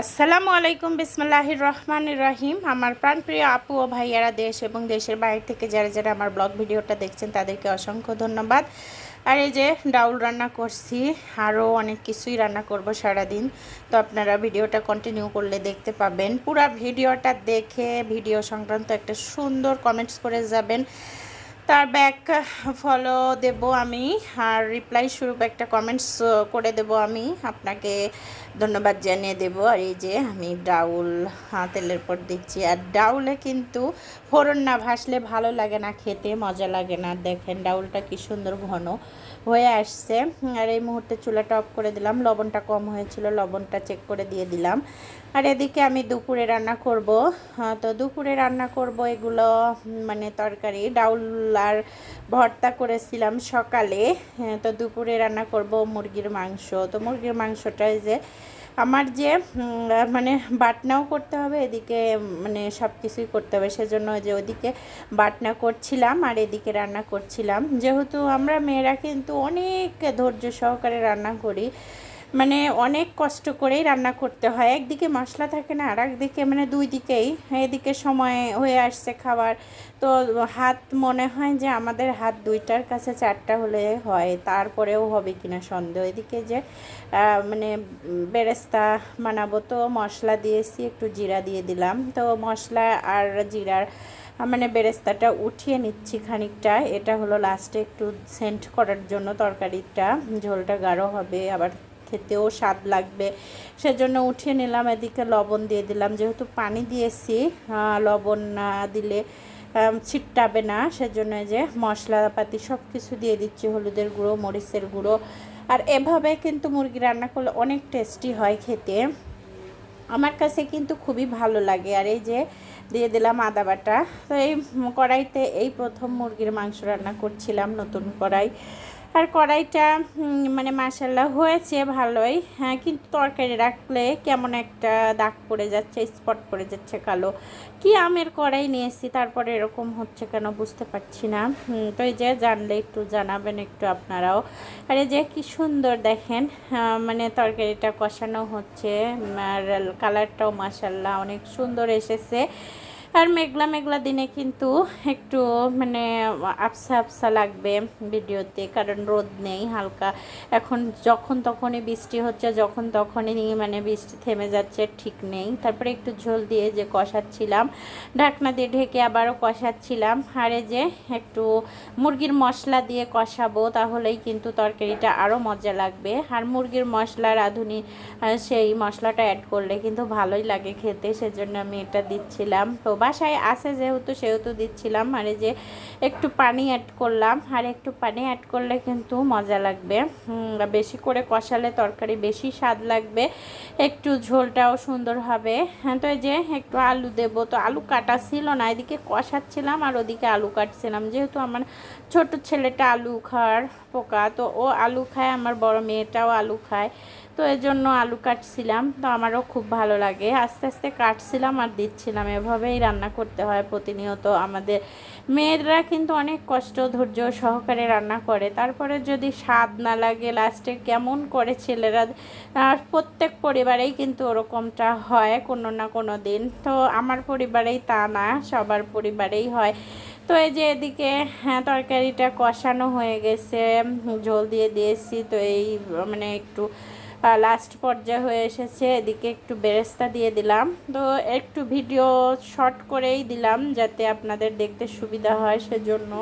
আসসালামু আলাইকুম, বিসমুল্লাহির রহমান রাহিম। আমার প্রাণপ্রিয় আপু ও ভাইয়ারা দেশ এবং দেশের বাইরে থেকে যারা যারা আমার ব্লগ ভিডিওটা দেখছেন, তাদেরকে অসংখ্য ধন্যবাদ। আর এই যে ডাউল রান্না করছি, আরও অনেক কিছুই রান্না করব সারাদিন। তো আপনারা ভিডিওটা কন্টিনিউ করলে দেখতে পাবেন। পুরা ভিডিওটা দেখে, ভিডিও সংক্রান্ত একটা সুন্দর কমেন্টস করে যাবেন। তার ব্যাক ফলো দেব আমি আর রিপ্লাই শুরু একটা কমেন্টস করে দেব আমি। আপনাকে ধন্যবাদ জানিয়ে দেব। আর এই যে আমি ডাউল তেলের পর দিচ্ছি। আর ডাউলে কিন্তু ফোড়ন না ভাসলে ভালো লাগে না, খেতে মজা লাগে না। দেখেন ডাউলটা কি সুন্দর ঘন। হয়ে আসছে। আর এই মুহূর্তে চুলাটা অফ করে দিলাম। লবণটা কম হয়েছিল লবণটা চেক করে দিয়ে দিলাম। আর এদিকে আমি দুপুরে রান্না করব। তো দুপুরে রান্না করব এগুলো মানে তরকারি। ডাউল আর ভর্তা করেছিলাম সকালে। হ্যাঁ, তো দুপুরে রান্না করব মুরগির মাংস। তো মুরগির মাংসটাই যে আমার যে মানে বাটনাও করতে হবে, এদিকে মানে সব কিছুই করতে হবে। সেজন্য যে ওদিকে বাটনা করছিলাম আর এদিকে রান্না করছিলাম। যেহেতু আমরা মেয়েরা কিন্তু অনেক ধৈর্য সহকারে রান্না করি মানে অনেক কষ্ট করেই রান্না করতে হয়। একদিকে মশলা থাকে না আর একদিকে মানে দুই দিকেই। এদিকে সময় হয়ে আসছে খাবার। তো হাত, মনে হয় যে আমাদের হাত দুইটার কাছে চারটা হলে হয়, তারপরেও হবে কিনা সন্দেহ। এদিকে যে মানে বেরেস্তা বানাবো, তো মশলা দিয়েছি, একটু জিরা দিয়ে দিলাম। তো মশলা আর জিরার মানে বেরেস্তাটা উঠিয়ে নিচ্ছি খানিকটা। এটা হলো লাস্টে একটু সেন্ট করার জন্য তরকারিটা। ঝোলটা গাঢ় হবে, আবার খেতেও স্বাদ লাগবে। সেজন্য উঠিয়ে নিলাম, এদিকে লবণ দিয়ে দিলাম। যেহেতু পানি দিয়েছি লবণ না দিলে ছিটটাবে না। সেজন্য যে মশলাপাতি সব কিছু দিয়ে দিচ্ছি, হলুদের গুঁড়ো, মরিচের গুঁড়ো। আর এভাবে কিন্তু মুরগি রান্না করলে অনেক টেস্টি হয় খেতে। আমার কাছে কিন্তু খুবই ভালো লাগে। আর এই যে দিয়ে দিলাম আদা বাটা। তো এই কড়াইতে এই প্রথম মুরগির মাংস রান্না করছিলাম, নতুন কড়াই। আর কড়াইটা মানে মাসাল্লাহ হয়েছে ভালোই। হ্যাঁ কিন্তু তরকারি রাখলে কেমন একটা দাগ পড়ে যাচ্ছে, স্পট পড়ে যাচ্ছে কালো। কি আমের কড়াই নিয়েছি, তারপরে এরকম হচ্ছে কেন বুঝতে পারছি না। তো এই যে জানলে একটু জানাবেন একটু আপনারাও। আর এই যে কি সুন্দর দেখেন মানে তরকারিটা কষানো হচ্ছে, আর কালারটাও মাসাল্লাহ অনেক সুন্দর এসেছে। আর মেঘলা মেঘলা দিনে কিন্তু একটু মানে আফসা আফসা লাগবে ভিডিওতে, কারণ রোদ নেই হালকা। এখন যখন তখনই বৃষ্টি হচ্ছে, যখন তখনই মানে বৃষ্টি থেমে যাচ্ছে, ঠিক নেই। তারপরে একটু ঝোল দিয়ে যে কষাচ্ছিলাম, ঢাকনা দিয়ে ঢেকে আবারও কষাচ্ছিলাম। আর যে একটু মুরগির মশলা দিয়ে কষাবো, তাহলেই কিন্তু তরকারিটা আরও মজা লাগবে। আর মুরগির মশলা, রাঁধুনি সেই মশলাটা অ্যাড করলে কিন্তু ভালোই লাগে খেতে, সেজন্য আমি এটা দিচ্ছিলাম। তো বাসায় আছে যেহেতু, সেহেতু দিচ্ছিলাম। আর যে একটু পানি অ্যাড করলাম। আর একটু পানি অ্যাড করলে কিন্তু মজা লাগবে। বেশি করে কষালে তরকারি বেশি স্বাদ লাগবে। একটু ঝোলটাও সুন্দর হবে। হ্যাঁ তো যে একটু আলু দেব। তো আলু কাটা ছিল না। এদিকে কষাচ্ছিলাম আর ওদিকে আলু কাটছিলাম। যেহেতু আমার ছোট ছেলেটা আলু খাওয়ার পোকা, তো ও আলু খায়, আমার বড় মেয়েটাও আলু খায়। তো এর জন্য আলু কাটছিলাম, তো আমারও খুব ভালো লাগে। আস্তে আস্তে কাটছিলাম আর দিচ্ছিলাম, এভাবেই রান্না করতে হয় প্রতিনিয়ত আমাদের। মেয়েরা কিন্তু অনেক কষ্ট, ধৈর্য সহকারে রান্না করে। তারপরে যদি স্বাদ না লাগে লাস্টে কেমন করে ছেলেরা আর প্রত্যেক পরিবারেই কিন্তু ওরকমটা হয় কোনো না কোনো দিন। তো আমার পরিবারেই তা না, সবার পরিবারেই হয়। তো এই যে এদিকে হ্যাঁ তরকারিটা কষানো হয়ে গেছে ঝোল দিয়ে দিয়েছি, তো এই মানে একটু লাস্ট পর্যায়ে হয়ে এসেছে, এদিকে একটু বেরেস্তা দিয়ে দিলাম। তো একটু ভিডিও শর্ট করেই দিলাম যাতে আপনাদের দেখতে সুবিধা হয় সেজন্য।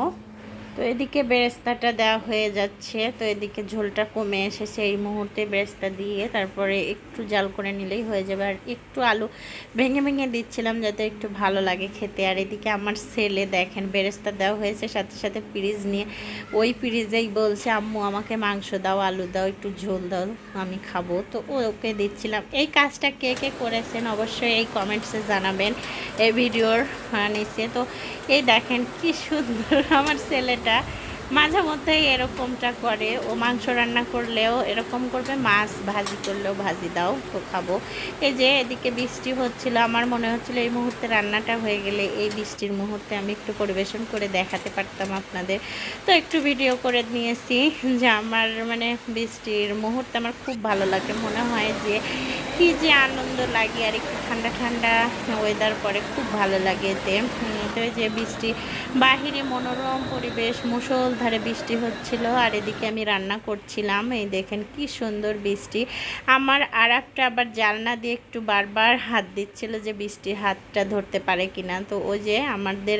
তো এদিকে বেরেস্তাটা দেওয়া হয়ে যাচ্ছে, তো এদিকে ঝোলটা কমে এসেছে এই মুহূর্তে বেরেস্তা দিয়ে। তারপরে একটু জাল করে নিলেই হয়ে যাবে। আর একটু আলু ভেঙে ভেঙে দিচ্ছিলাম যাতে একটু ভালো লাগে খেতে। আর এদিকে আমার ছেলে দেখেন বেরেস্তা দেওয়া হয়েছে, সাথে সাথে পিরিজ নিয়ে। ওই পিরিজেই বলছে, আম্মু, আমাকে মাংস দাও, আলু দাও, একটু ঝোল দাও, আমি খাব। তো ওকে দিচ্ছিলাম। এই কাজটা কে কে করেছেন অবশ্যই এই কমেন্টসে জানাবেন এই ভিডিওর নিচে। তো এই দেখেন কি সুন্দর আমার ছেলেটা মাঝে মধ্যেই এরকমটা করে। ও মাংস রান্না করলেও এরকম করবে, মাছ ভাজি করলেও ভাজি দাও, তো খাব। এই যে এদিকে বৃষ্টি হচ্ছিল, আমার মনে হচ্ছিল এই মুহূর্তে রান্নাটা হয়ে গেলে এই বৃষ্টির মুহূর্তে আমি একটু পরিবেশন করে দেখাতে পারতাম আপনাদের। তো একটু ভিডিও করে নিয়েছি যে আমার মানে বৃষ্টির মুহূর্তে আমার খুব ভালো লাগে। মনে হয় যে কি যে আনন্দ লাগে আর একটু ঠান্ডা ঠান্ডা ওয়েদার পরে খুব ভালো লাগে এতে। তো যে বৃষ্টি, বাহিরে মনোরম পরিবেশ মুষলধারে বৃষ্টি হচ্ছিল আর এদিকে আমি রান্না করছিলাম। এই দেখেন কি সুন্দর বৃষ্টি। আমার আর একটা আবার জালনা দিয়ে একটু বারবার হাত দিচ্ছিল যে বৃষ্টির হাতটা ধরতে পারে কিনা। তো ওই যে আমাদের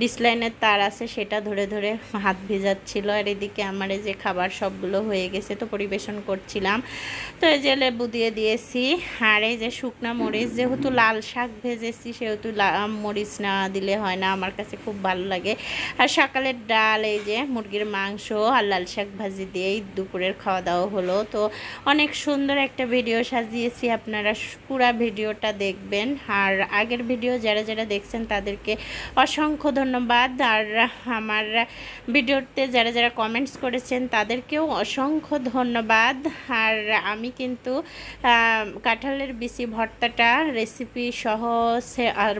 ডিসলাইনের তার আছে, সেটা ধরে ধরে হাত ভেজাচ্ছিল। আর এদিকে আমার এই যে খাবার সবগুলো হয়ে গেছে, তো পরিবেশন করছিলাম। তো এই যে লেবু দিয়ে দিয়েছি। আর এই যে শুকনা মরিচ, যেহেতু লাল শাক ভেজেছি, সেহেতু মরিচ না দিলে হয় না, আমার কাছে খুব ভালো লাগে। আর সকালের ডাল, এই যে মুরগির মাংস আর লাল শাক ভাজি দিয়েই দুপুরের খাওয়া দাওয়া হলো। তো অনেক সুন্দর একটা ভিডিও সাজিয়েছি, আপনারা পুরা ভিডিওটা দেখবেন। আর আগের ভিডিও যারা যারা দেখছেন তাদেরকে অসংখ্য ধন্যবাদ। আর আমার ভিডিওতে যারা যারা কমেন্টস করেছেন তাদেরকেও অসংখ্য ধন্যবাদ। আর আমি কিন্তু কাঁঠালের বিচি ভর্তাটা রেসিপি সহ আর